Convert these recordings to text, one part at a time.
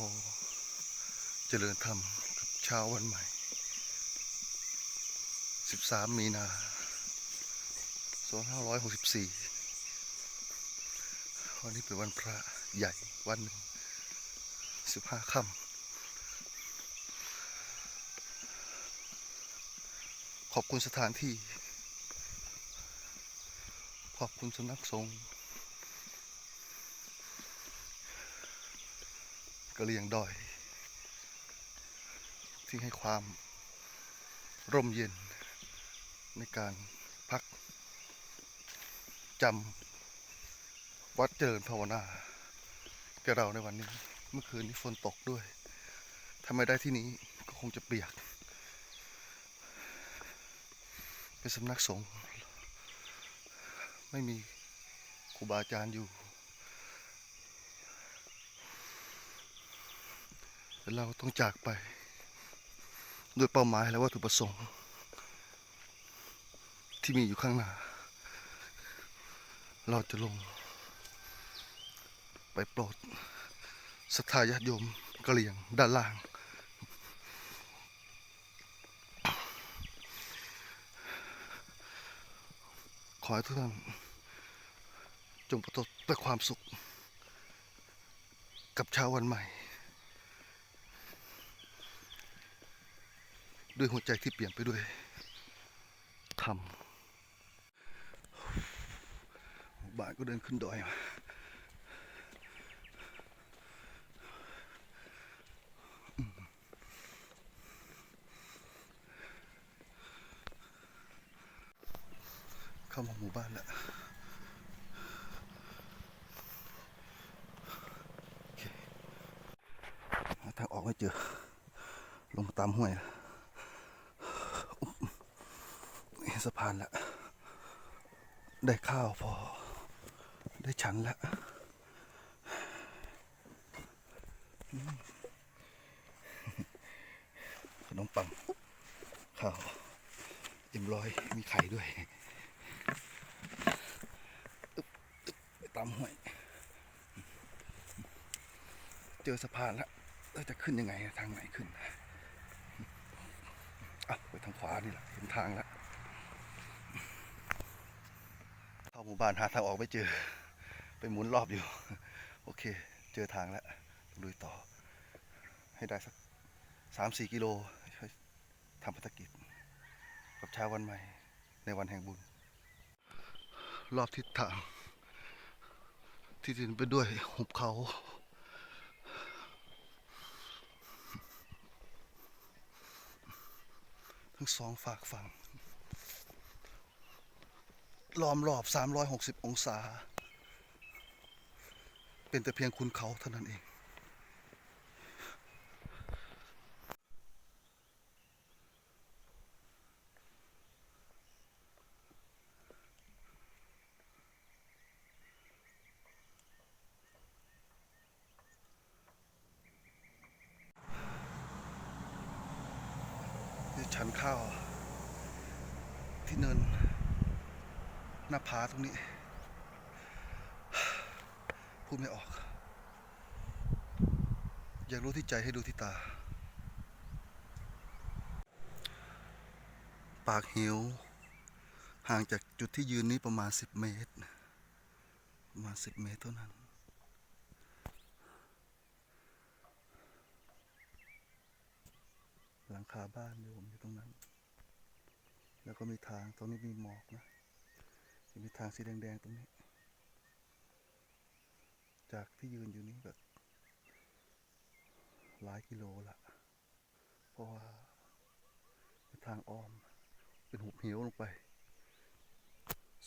ขอเจริญธรรมกับเช้าวันใหม่ 13 มีนา2564 วันนี้เป็นวันพระใหญ่วันหนึ่ง15 ค่ำขอบคุณสถานที่ ขอบคุณสำนักสงฆ์ กะเหรียงดอย ที่ให้ความร่มเย็นในการพักจำวัดเจริญภาวนาแกเราในวันนี้ เมื่อคืนนี้ฝนตกด้วย ถ้าไม่ได้ที่นี้ก็คงจะเปียก เป็นสำนักสงฆ์ไม่มีครูบาอาจารย์อยู่ แต่ เราต้องจากไป ด้วยเป้าหมายและวัตถุประสงค์ ที่มีอยู่ข้างหน้า เราจะลง ไปโปรดศรัทธาญาติโยมกะเหรี่ยงด้านล่าง ขอให้ทุกท่านจงประสบแต่ความสุข กับเช้าวันใหม่ ด้วยหัวใจที่เปลี่ยนไปด้วยธรรมบ่ายก็เดินขึ้นดอยมาเข้ามาหมู่บ้านแล้วโอเคหาทางออกไม่เจอ ลงตามห้วยนะ เห็น สะพานแล้วได้ข้าวพอ ได้ฉันแล้วขนมปัง ข้าวเอ็มร้อยมีไข่ด้วยอึ๊บอึ๊บไปตามห้วย เจอสะพานแล้วแล้วจะขึ้นยังไง ทางไหนขึ้นอะไปทางขวานี่แหละเห็นทางแล้วเข้า หมู่บ้านหาทางออกไม่เจอ ไปหมุนรอบอยู่ โอเค เจอทางแล้วลุยต่อ ให้ได้สักสามสี่กิโลค่อยทำภารกิจ กับเช้าวันใหม่ ในวันแห่งบุญ รอบทิศทาง ที่ดินไปด้วยหุบเขาทั้งสองฝากฝั่ง ล้อมรอบ 360 องศา เป็นแต่เพียงคุณเขาเท่านั้นเอง ฉันข้าวที่เนิน น้าผาตรงนี้ พูดไม่ออก อยากรู้ที่ใจให้ดูที่ตา ปากเหวห่างจากจุดที่ยืนนี้ประมาณ10เมตร ประมาณ10เมตรเท่านั้นหลังคาบ้านโยมอยู่ตรงนั้น แล้วก็มีทางตรงนี้มีหมอกนะ จะมีทางสีแดง ๆ ตรงนี้ จากที่ยืนอยู่นี้แบบหลายกิโลละเพราะว่าเป็นทางอ้อม เป็นหุบเหวลงไป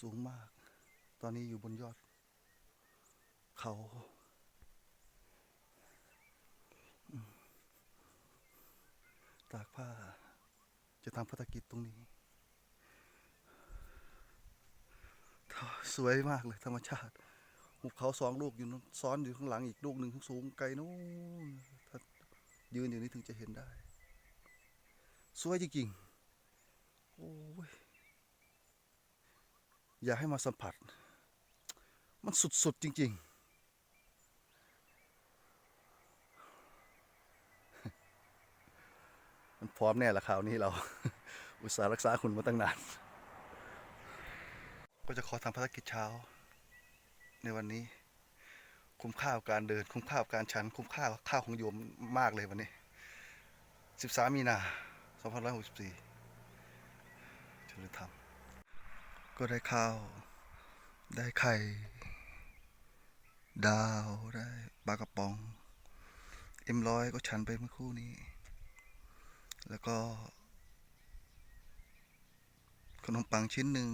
สูงมาก ตอนนี้อยู่บนยอด เขา ตากผ้าจะทำภารกิจตรงนี้ สวยมากเลยธรรมชาติภูเขาสองลูกอยู่ซ้อนอยู่ข้างหลังอีกลูกหนึ่งข้าสูงไกลนู้นถ้ายืนอย่างนี้ถึงจะเห็นได้ สวยจริงๆโอ้ยอยากให้มาสัมผัส มันสุดๆจริง ๆันพร้อมแน่ละคราวนี้เรา อุตส่าห์รักษาคุณมาตั้งนาน ก็จะขอทำภารกิจเช้า ในวันนี้ คุ้มค่าการเดิน คุ้มค่าการชัน คุ้มค่าข้าวของโยมมากเลยวันนี้ 13 มีนา2564จะเลยทำก็ได้ข้าว ได้ไข่ ดาวได้ปลากระป๋องเอ็มร้อยก็ชันไปเมื่อคู่นี้ แล้วก็ขนมปังชิ้นหนึ่ง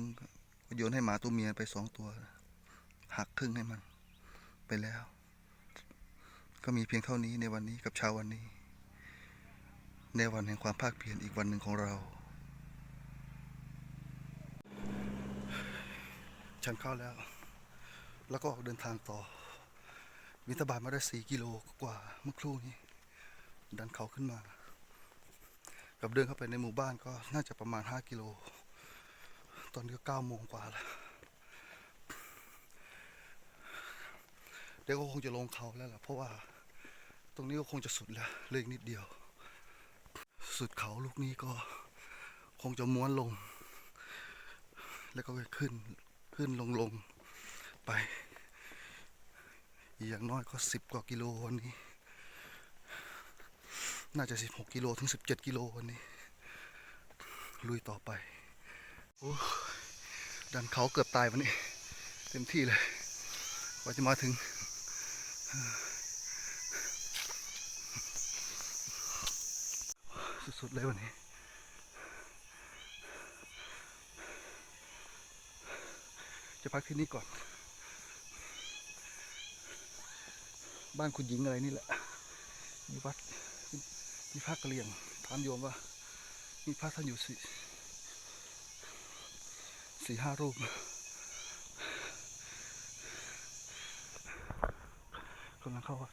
โยนให้หมาตัวเมียไปสองตัว หักครึ่งให้มัน ไปแล้ว ก็มีเพียงเท่านี้ในวันนี้กับเช้าวันนี้ ในวันแห่งความภาคเพียรอีกวันหนึ่งของเราฉันเข้าแล้ว แล้วก็ออกเดินทางต่อ วิทบาทมาได้สี่กิโลกว่าเมื่อครู่นี้ ดันเขาขึ้นมา กับเดินเข้าไปในหมู่บ้านก็น่าจะประมาณห้ากิโล ตอนนี้ก็เก้าโมงกว่าแล้ว เดี๋ยวก็คงจะลงเขาแล้วล่ะ เพราะว่า ตรงนี้ก็คงจะสุดแล้วเหลยนิดเดียว สุดเขาลูกนี้ก็คงจะม้วนลง แล้วก็ไปขึ้น ขึ้นลงลงไปอย่างน้อยก็สิบกว่ากิโลวันนี้ น่าจะสิบหกกิโลถึงสิบเจ็ดกิโลวันนี้ ลุยต่อไป ดันเขาเกือบตายวันนี้ เต็มที่เลยกว่าจะมาถึง สุดๆเลยวันนี้จะพักที่นี่ก่อน บ้านคุณหญิงอะไรนี่แหละ มีวัด มีพระกะเหรี่ยง ถามโยมว่า มีพระท่านอยู่สี่ สี่ห้ารูป กำลังเข้าวัด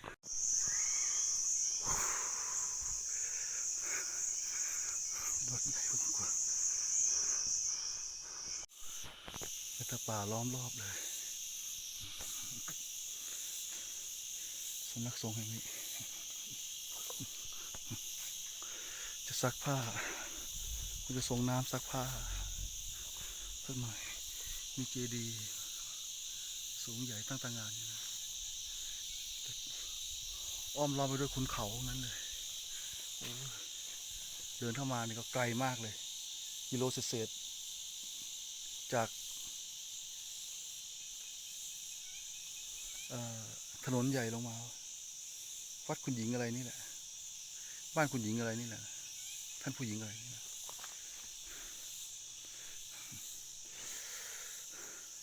วัดใหญ่พอสมควรแต่ป่าล้อมรอบเลยสำนักสงฆ์แห่งนี้ จะซักผ้าผมจะส่งน้ำซักผ้า สักหน่อยมีเจดีย์สูงใหญ่ตั้งตางานอ้อมล้อมไปด้วยคุณเขานั้นเลยเดินเข้ามานี่ก็ไกลมากเลยกิโลเศษจากถนนใหญ่ลงมา วัดคุณหญิงอะไรนี่แหละ บ้านคุณหญิงอะไรนี่แหละ ท่านผู้หญิงอะไรนี่แหละ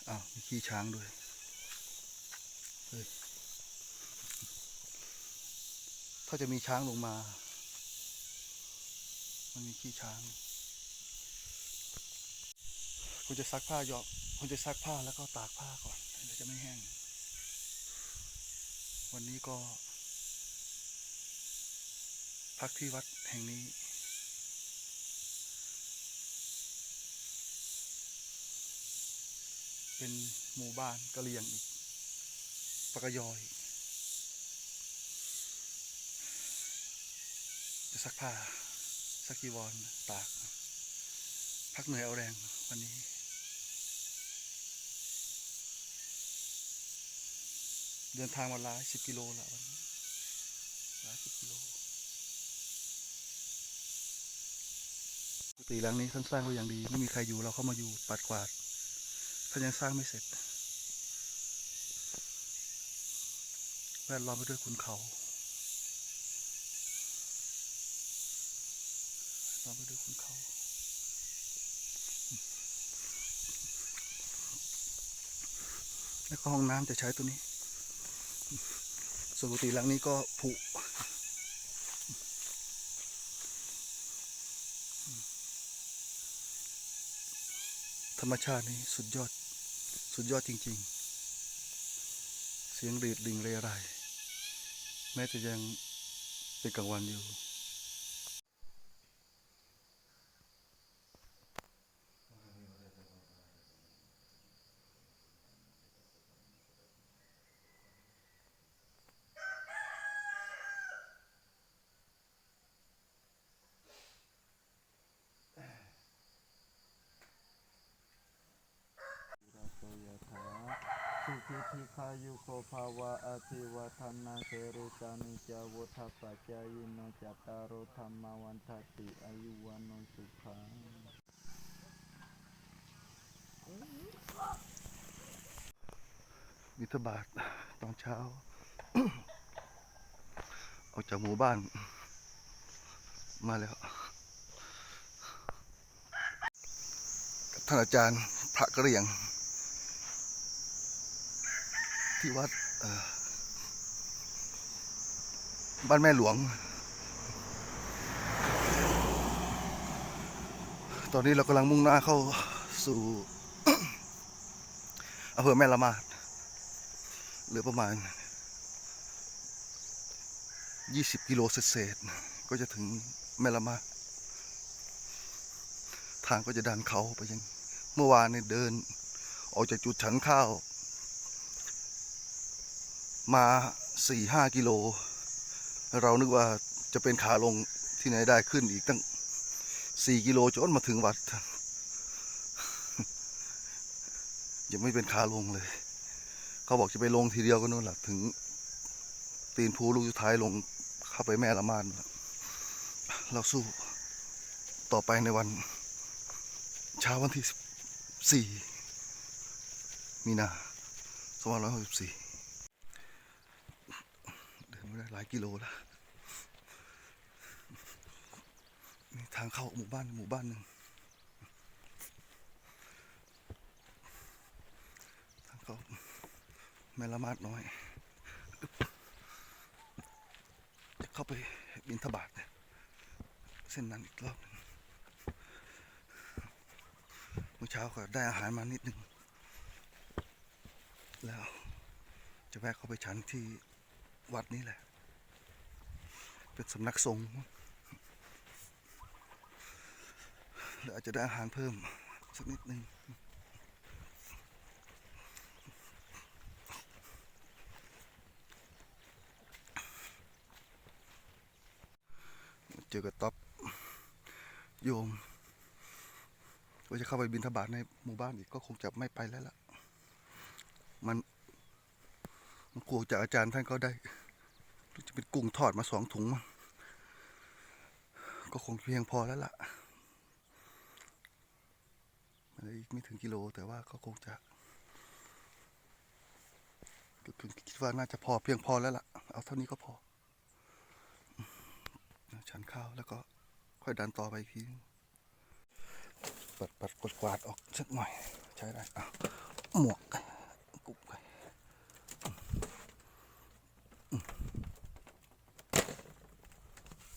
อ้าวมีขี้ช้างด้วยเฮ้ยถ้าจะมีช้างลงมา มันมีขี้ช้างคุณจะซักผ้าหยอกคุณจะซักผ้าแล้วก็ตากผ้าก่อนเดี๋ยวจะไม่แห้ง วันนี้ก็ พักที่วัดแห่งนี้ เป็นหมู่บ้านกะเหรี่ยงอีกปะกะยอยจะซักผ้าซักกีวรตาก พักเหนื่อยเอาแรงวันนี้ เดินทางมาหลายสิบกิโลแล้ววันนี้หลายสิบกิโลกุฏิหลังนี้ท่านสร้างไว้อย่างดี ไม่มีใครอยู่เราเข้ามาอยู่ปัดกวาด ท่ายังสร้างไม่เสร็จ แวดล้อมไปด้วยขุนเขาล้อมไปด้วยขุนเขาแล้วก็ห้องน้ำจะใช้ตัวนี้ส่วนกุฏิหลังนี้ก็ผุธรรมชาตินี่สุดยอด สุดยอดจริง ๆ เสียงรีดลิงเรไรแม้จะยังเป็นกลางวันอยู่ ธิคายุโกภาวะอภิวัฒนาเสริสานิจาวุฒาปัจจายโนจัตตารโอธรรมวันทติอายุวันโนสุขังบิณฑบาตตอนเช้า ออกจากหมู่บ้าน มาแล้วท่านอาจารย์พระกระเรียง ที่วัดบ้านแม่หลวง ตอนนี้เรากำลังมุ่งหน้าเข้าสู่อำเภอแม่ละมาดเหลือประมาณ 20 กิโลเศษก็จะถึงแม่ละมาดทางก็จะดันเขาไปยัง เมื่อวานเนี่ยเดิน ออกจากจุดฉันข้าว มาสี่ห้ากิโล เรานึกว่าจะเป็นขาลงที่ไหนได้ขึ้นอีกตั้งสี่กิโลจนมาถึงวัด ยังไม่เป็นขาลงเลย เขาบอกจะไปลงทีเดียวก็นู่นแหละถึง ตีนภูลูกสุดท้ายลงเข้าไปแม่ละมานเราสู้ต่อไปในวันเช้าวันที่สี่มีนาสองพันร้อยหกสิบสี่ นมาได้หลายกิโลแล้วนี่ทางเข้าหมู่บ้านหมู่บ้านหนึ่งทางเข้าแม่ละมาดน้อย จะเข้าไปบินทบาทเส้นนั้นอีกรอบหนึงเมื่อเช้าก็ได้อาหารมานิดนึง แล้วจะแวะเข้าไปฉันที่ วัดนี้แหละ เป็นสำนักสงฆ์แล้วอาจจะได้อาหารเพิ่ม สักนิดนึงเจอกับต๊อบโยมว่าจะเข้าไปบินทบาทในหมู่บ้านอีกก็คงจะไม่ไปแล้วล่ะ มัน มันกลัวจากอาจารย์ท่านก็ได้จะเป็นกุ้งทอดมาสองถุงมั้งก็คงเพียงพอแล้วล่ะมันอีกไม่ถึงกิโลแต่ว่าก็คงจะคิดว่าน่าจะพอเพียงพอแล้วล่ะ เอาเท่านี้ก็พอฉันข้าวแล้วก็ค่อยดันต่อไปอีกทีปัดปัดกดกวาดออกสักหน่อย ใช้ได้อะหมวกกุ๊บไปอืม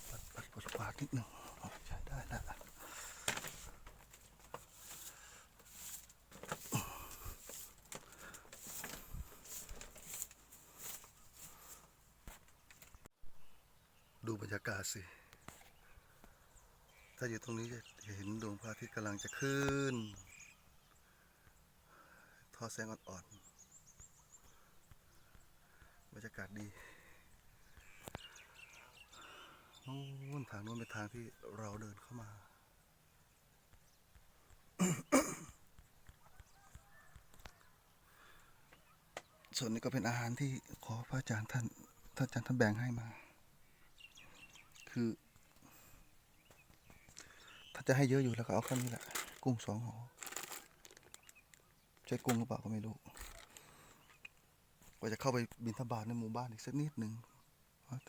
ปัดปัดกดกวาด นิดนึงใช้ได้แล้วดูบรรยากาศสิ ถ้าอยู่ตรงนี้จะเห็นดวงพระอาทิตย์กำลังจะขึ้น ทอดแสงอ่อนๆ บรรยากาศดี นู้นทางนู้นเป็นทางที่เราเดินเข้ามา ส่วนนี้ก็เป็นอาหารที่ขอพระอาจารย์ท่านท่านอาจารย์ท่านแบ่งให้มา คือถ้าจะให้เยอะอยู่แล้วก็เอาแค่นี้แหละ กุ้งสองห่อใช่กุ้งหรือเปล่าก็ไม่รู้ว่าจะเข้าไปบินทบาทในหมู่บ้านอีกสักนิดหนึ่ง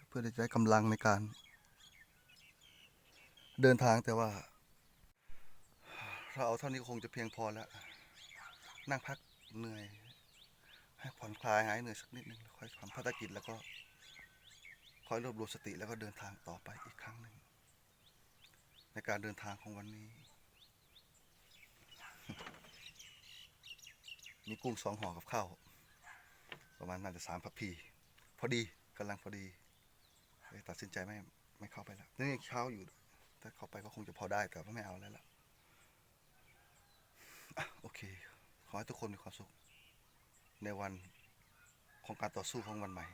เพื่อจะได้กำลังในการ เดินทางแต่ว่า เราเอาเท่านี้ก็คงจะเพียงพอแล้ว นั่งพักเหนื่อย ให้ผ่อนคลายหายเหนื่อยสักนิดหนึ่งแล้วค่อยทำภารกิจแล้วก็ค่อยรวบรวมสติแล้วก็เดินทางต่อไปอีกครั้งหนึ่ง ในการเดินทางของวันนี้ มีกุ้งสองห่อกับข้าวประมาณน่าจะสามพัพีพอดีกำลังพอดีตัดสินใจไม่ไม่เข้าไปแล้วนี่เช้าอยู่ ถ้าเข้าไปก็คงจะพอได้แต่ว่าไม่เอาแล้วล่ะอะโอเค ขอให้ทุกคนมีความสุข ในวันของการต่อสู้ของวันใหม่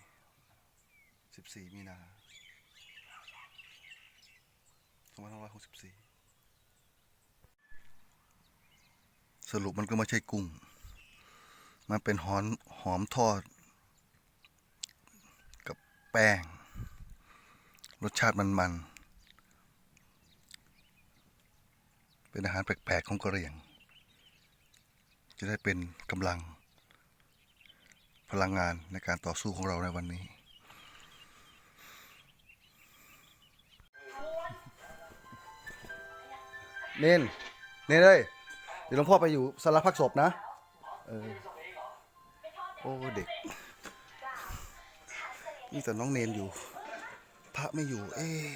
14 มีนา2564 สรุปมันก็ไม่ใช่กุ้ง มันเป็นหอมหอมทอด กับแป้ง รสชาติมันๆ เป็นอาหารแปลกๆของกะเหรี่ยง จะได้เป็นกำลัง พลังงานในการต่อสู้ของเราในวันนี้ เนนเนนเลยเดี๋ยวหลวงพ่อไปอยู่สารพักศพนะ เออ โอ้เด็ก นี่แต่น้องเนนอยู่ พระไม่อยู่ เอ๊ะ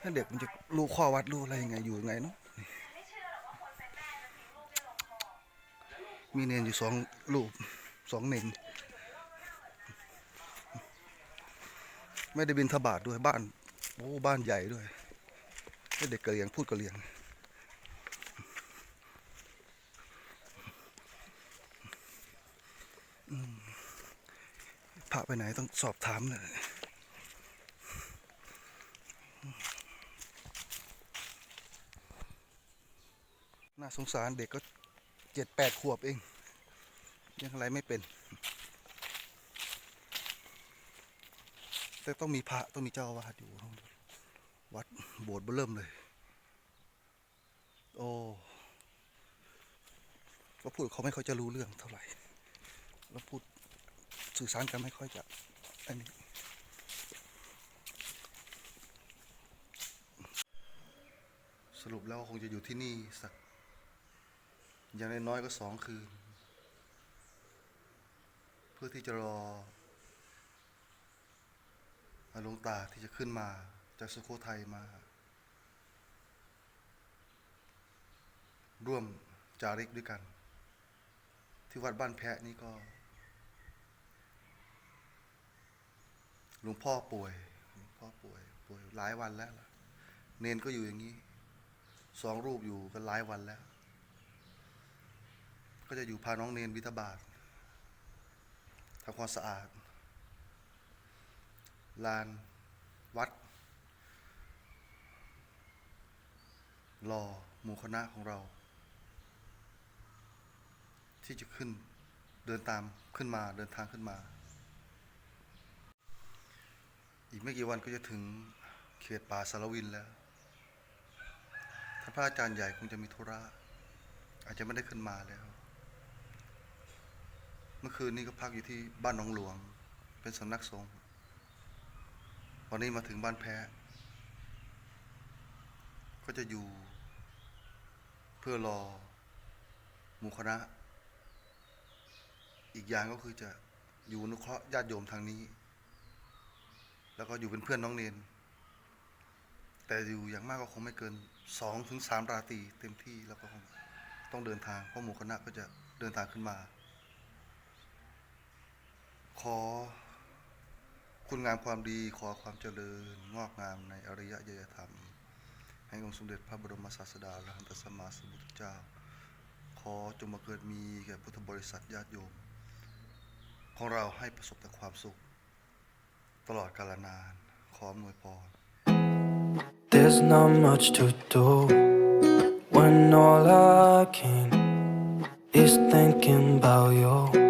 ถ้าเด็กมันจะรู้ข้อวัดรู้อะไรยังไงอยู่ยังไงเนาะมีเนนอยู่สองรูปสองเนนไม่ได้บินทบาทด้วยบ้านโอ้บ้านใหญ่ด้วยให้เด็กกะเหรี่ยงพูดกะเหรี่ยงพระไปไหนต้องสอบถามเลย สงสารเด็กก็เจ็ดแปดขวบเอง ยังอะไรไม่เป็น แต่ต้องมีพระต้องมีเจ้าอาวาสอยู่ วัดโบสถ์เบิ่มเริ่มเลย โอ้ก็พูดเขาไม่ค่อยจะรู้เรื่องเท่าไหร่ แล้วพูดสื่อสารกันไม่ค่อยจะ อันนี้ สรุปแล้วคงจะอยู่ที่นี่สัก อย่างน้อยก็สองคืน เพื่อที่จะรอหลวงตาที่จะขึ้นมาจากสุโขทัยมา ร่วมจาริกด้วยกัน ที่วัดบ้านแพะนี่ก็หลวงพ่อป่วยหลวงพ่อป่วย ป่วยหลายวันแล้ว เนนก็อยู่อย่างนี้ สองรูปอยู่กันหลายวันแล้ว ก็จะอยู่พาน้องเนนบิทบาททำความสะอาด ลานวัด รอหมู่คณะของเรา ที่จะขึ้นเดินตามขึ้นมาเดินทางขึ้นมา อีกไม่กี่วันก็จะถึงเขตป่าสารวินแล้วท่านพระอาจารย์ใหญ่คงจะมีธุระอาจจะไม่ได้ขึ้นมาแล้ว เมื่อคืนนี้ก็พักอยู่ที่บ้านหนองหลวง เป็นสำนักสงฆ์วันนี้มาถึงบ้านแพ้ ก็จะอยู่ เพื่อรอหมู่คณะ อีกอย่างก็คือจะอยู่นุเคราะห์ญาติโยมทางนี้ แล้วก็อยู่เป็นเพื่อนน้องเนน แต่อยู่อย่างมากก็คงไม่เกินสองถึงสามราตรีเต็มที่แล้วก็คงต้องเดินทางเพราะหมู่คณะก็จะเดินทางขึ้นมา ขอ คุณงามความดีขอความเจริญ งอกงามในอริยยธรรม ให้องค์สมเด็จพระบรมศาสดาและหันตสมมาสมุทธเจ้า ขอจงมาเกิดมีแก่พุทธบริษัทญาติโยม ของเราให้ประสบแต่ความสุข ตลอดกาลนาน ขออวยพร There's not much to do when all I can is thinking about you.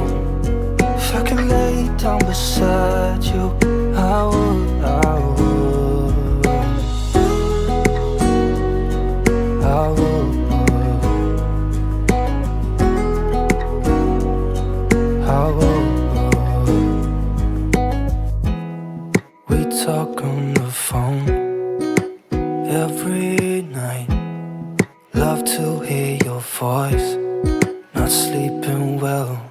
I could lay down beside you, I would, I would. I would. I would. We talk on the phone every night. Love to hear your voice, not sleeping well.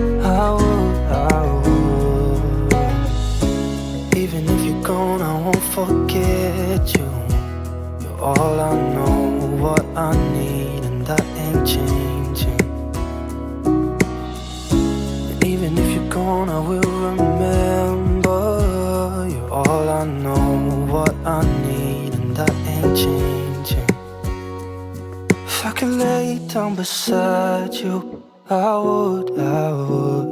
I would, I would. Even if you're gone, I won't forget you. You're all I know, what I need, and that ain't changing. And even if you're gone, I will remember. You're all I know, what I need, and that ain't changing. If I could lay down beside you, I would, I would.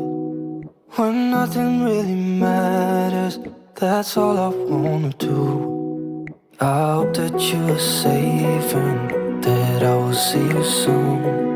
Nothing really matters, that's all I wanna do. I hope that you are safe and that I will see you soon.